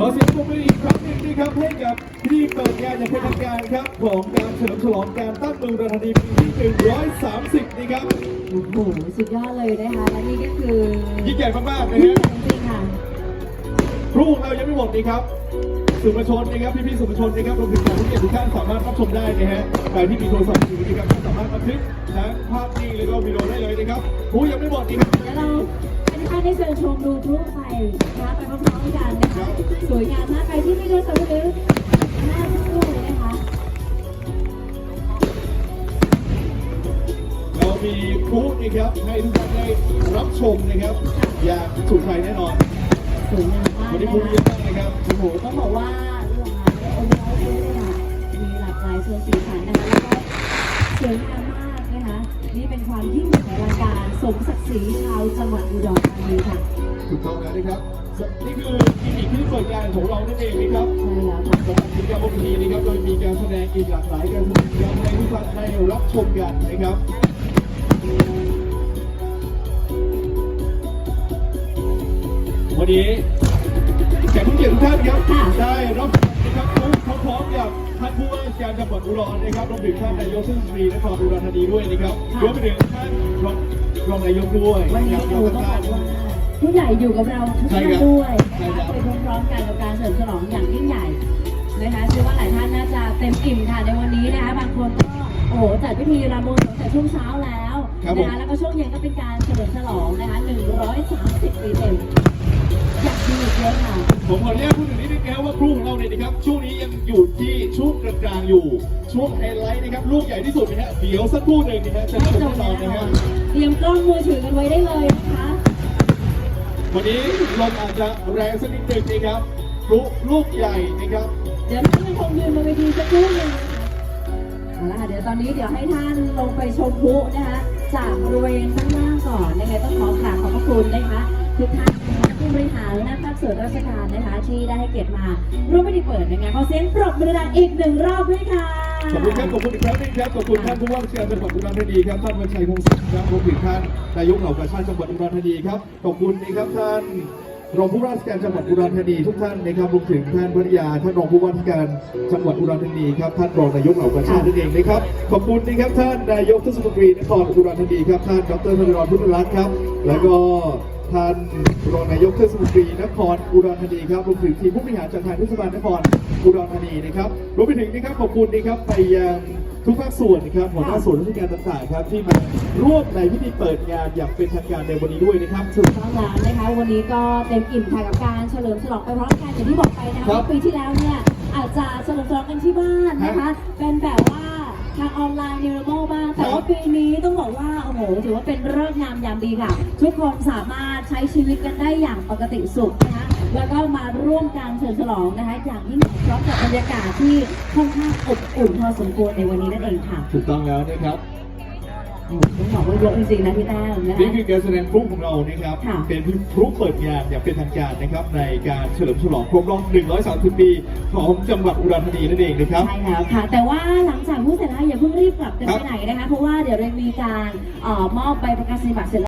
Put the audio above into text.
ขอเสียงปรบมืออีกครั้งหนึ่งนะครับให้กับที่เปิดงานอย่างเป็นทางการครับของการเฉลิมฉลองการตั้งเมืองราชธานีปีที่ 130 นะครับโอ้โหสุดยอดเลยนะคะและนี่ก็คือยิ่งใหญ่มากๆนะฮะจริงค่ะพรุ่งเรายังไม่หมดนี่ครับสื่อมวลชนนะครับพี่ๆสื่อมวลชนนะครับรวมถึงขกผู้เกียรติทุกท่านสามารถรับชมได้นะฮะใครที่มีโทรศัพท์มือถือนะครับสามารถบันทึกทั้งภาพนิ่งแล้วก็วิดีโอได้เลยนะครับผู้ยังไม่หมดนี่ครับ ให้ทุกท่านได้เชิญชมดูพลุไฟนะคะไปพร้อมๆกันนะคะสวยงามมากใครที่ไม่ได้สำนึกหน้าสักครู่เลยนะคะ เรามีครูนะครับให้ทุกท่านได้รับชมนะครับ อย่างถูกใจแน่นอน สวยงามมากวันนี้นะครูคะเยอะมากนะครับโอ้โหต้องบอกว่าเรื่องงานเนี่ยองค์เราด้วยค่ะมีหลากหลายโซนสีสันนะคะแล้วก็สวยงามมาก นะคะนี่เป็นความยิ่งใหญ่ของรายการสมศักดิ์ศรีชาวจังหวัดอุดรธานีค่ะถูกต้องแล้วนะครับนี่คือกิมมิคที่เปิดงานของเรานั่นเองนะครับใช่แล้วค่ะสำหรับกิจกรรมบนเวทีนะครับโดยมีการแสดงอีกหลากหลายการแสดงนะครับให้ทุกท่านได้รับชมกันนะครับวันนี้แขกผู้เกียรติทุกท่านครับได้รับนะครับพร้อมๆกับ การจังหวัดอุดรนะครับรวมถึงท่านนายกเทศมนตรีนครอุดรธานีด้วยนะครับรวมไปถึงท่านรองรองนายกด้วยวันนี้นะครับดูแล้วต้ก็องบท่าอนกว่าผู้ใหญ่อยู่กับเราทุกใช่ท่านครับด้วยใช่นะครัคะบไปพร้อมๆกันกับการเฉลิมฉลองอย่างยิ่งใหญ่นะคะเชื่อว่าหลายท่านน่าจะเต็มอิ่มค่ะในวันนี้นะคะบางคนก็โอ้โหจัดพิธีรำบวงสรวงแต่ช่วงเช้าแล้วครับผมนะคะแล้วก็ช่วงเย็นก็เป็นการเฉลิมฉลองนะคะ130 ปีเต็มอยากดีอีกเยอะค่ะผมขออนุญาตพูดถึงนิดนึงนะครับว่าครูของเราเนี่ยนะครับช่วงนี้ยังอยู่ที่ช่วง กลางๆอยู่ ช่วงไฮไลท์นะครับลูกใหญ่ที่สุดนะฮะเดี๋ยวสักครู่หนึ่งนะฮะจะไม่ได้จชบมแน่เรานนะอฮะนเตรียมกล้องมือถือกันไว้ได้เลยนะคะวันนี้ลมอาจจะแรงสักนิดหนึ่งนะครับลูกลูกใหญ่นะครับเดี๋ยวท่านยังคงยืนบนเวทีสักครู่หนึงเอาละค่ะเดี๋ยวตอนนี้เดี๋ยวให้ท่านลงไปชมพลุนะคะจากบริเวณข้างล่างก่อนนะคะต้องขอกราบขอบพระคุณนะคะ ทุกท่านผู้บริหารและภาคส่วนราชการนะคะ ที่ได้ให้เกียรติมาร่วมพิธีเปิดในงานขอเสียงปรบมือดังอีกหนึ่งรอบด้วยค่ะ ขอบคุณครับขอบคุณอีกครั้งหนึงครับขอบคุณท่านผู้ว่าราชการจังหวัดอุดรธานีครับท่านวันชัยคงศิลป์ครับรวมถึงท่านนายกเหล่ากาชาติจังหวัดอุดรธานีครับขอบคุณนะครับท่านรองผู้ว่าราชการจังหวัดอุดรธานีทุกท่านนะครับรวมถึงท่านภริยาท่านรองผู้ว่าราชการจังหวัดอุดรธานีครับท่านรองนายกเหล่ากาชาตินั่นเองนะครับขอบคุณนะครับท่านนายกเทศมนตรีนครอุดรธานีครับท่านดรธนรพุทธรัตน์ครับแล้วก็ ท่านรองนายกเทศมนตรีนครอุดรธานีครับรวมถึงทีมผู้บริหารจากทางเทศบาลนครอุดรธานีนะครับรวมไปถึงนะครับขอบคุณนะครับไปยังทุกภาคส่วนนะครับหัวหน้าส่วนราชการต่างๆครับที่มาร่วมในพิธีเปิดงานอย่างเป็นทางการในวันนี้ด้วยนะครับ ถูกต้องแล้วนะคะวันนี้ก็เต็มอิ่มค่ะกับการเฉลิมฉลองไปพร้อมกันอย่างที่บอกไปนะคะครับว่าปีที่แล้วเนี่ยอาจจะเฉลิมฉลองกันที่บ้านนะคะ เป็นแบบว่า ทางออนไลน์ new normal บ้าง แต่ว่าปีนี้ต้องบอกว่า โอ้โห ถือว่าเป็นเรื่องงามยามดีค่ะ ทุกคนสามารถใช้ชีวิตกันได้อย่างปกติสุขนะคะ แล้วก็มาร่วมการเฉลิมฉลองนะคะ อย่างยิ่งพร้อมกับบรรยากาศที่ค่อนข้างอบอุ่นพอสมควรในวันนี้นั่นเองค่ะ ถูกต้องแล้วนะครับ ต้องบอกว่าเยอะจริงๆนะพี่แต้มนะคะนี่คือการแสดงพลุของเรานะครับ ค่ะ เป็นพลุเปิดงานอย่างเป็นทางการนะครับ ในการเฉลิมฉลองครบรอบ 130 ปี ของจังหวัดอุดรธานีนั่นเองนะครับ ใช่แล้วค่ะ แต่ว่าหลังจากพูดเสร็จแล้วอย่าเพิ่งรีบกลับกันครัไปบไหนนะคะ เพราะว่าเดี๋ยวเรามีการเอ่อมอบใบประกาศนียบัตรเสร็จแล้ว